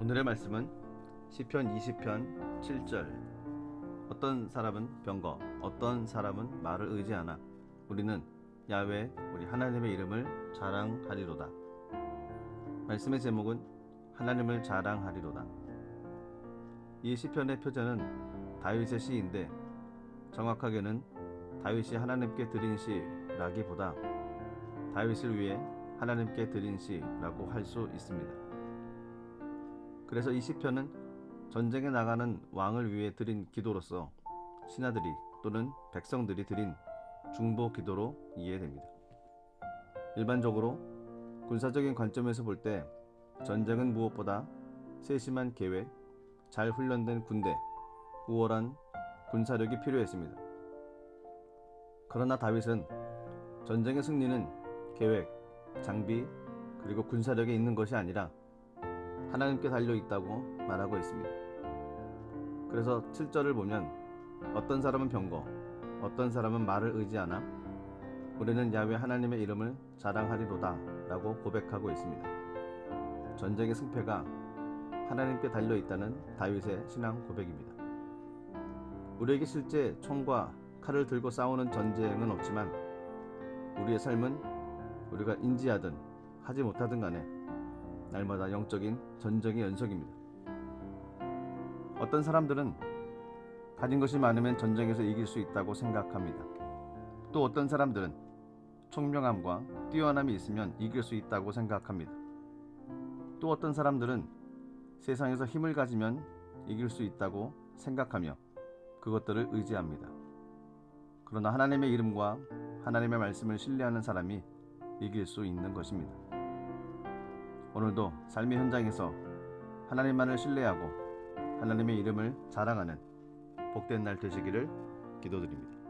오늘의 말씀은 시편 20편 7절. 어떤 사람은 병거 어떤 사람은 말을 의지하나. 우리는 야외 우리 하나님의 이름을 자랑하리로다. 말씀의 제목은 하나님을 자랑하리로다. 이 시편의 표제는 다윗의 시인데 정확하게는 다윗이 하나님께 드린 시라기보다 다윗을 위해 하나님께 드린 시라고 할 수 있습니다. 그래서 이 시편은 전쟁에 나가는 왕을 위해 드린 기도로서 신하들이 또는 백성들이 드린 중보 기도로 이해됩니다. 일반적으로 군사적인 관점에서 볼 때 전쟁은 무엇보다 세심한 계획, 잘 훈련된 군대, 우월한 군사력이 필요했습니다. 그러나 다윗은 전쟁의 승리는 계획, 장비, 그리고 군사력에 있는 것이 아니라 하나님께 달려 있다고 말하고 있습니다. 그래서 7절을 보면 어떤 사람은 병거, 어떤 사람은 말을 의지하나 우리는 야외 하나님의 이름을 자랑하리로다 라고 고백하고 있습니다. 전쟁의 승패가 하나님께 달려 있다는 다윗의 신앙 고백입니다. 우리에게 실제 총과 칼을 들고 싸우는 전쟁은 없지만 우리의 삶은 우리가 인지하든 하지 못하든 간에 날마다 영적인 전쟁의 연속입니다. 어떤 사람들은 가진 것이 많으면 전쟁에서 이길 수 있다고 생각합니다. 또 어떤 사람들은 총명함과 뛰어남이 있으면 이길 수 있다고 생각합니다. 또 어떤 사람들은 세상에서 힘을 가지면 이길 수 있다고 생각하며 그것들을 의지합니다. 그러나 하나님의 이름과 하나님의 말씀을 신뢰하는 사람이 이길 수 있는 것입니다. 오늘도 삶의 현장에서 하나님만을 신뢰하고 하나님의 이름을 자랑하는 복된 날 되시기를 기도드립니다.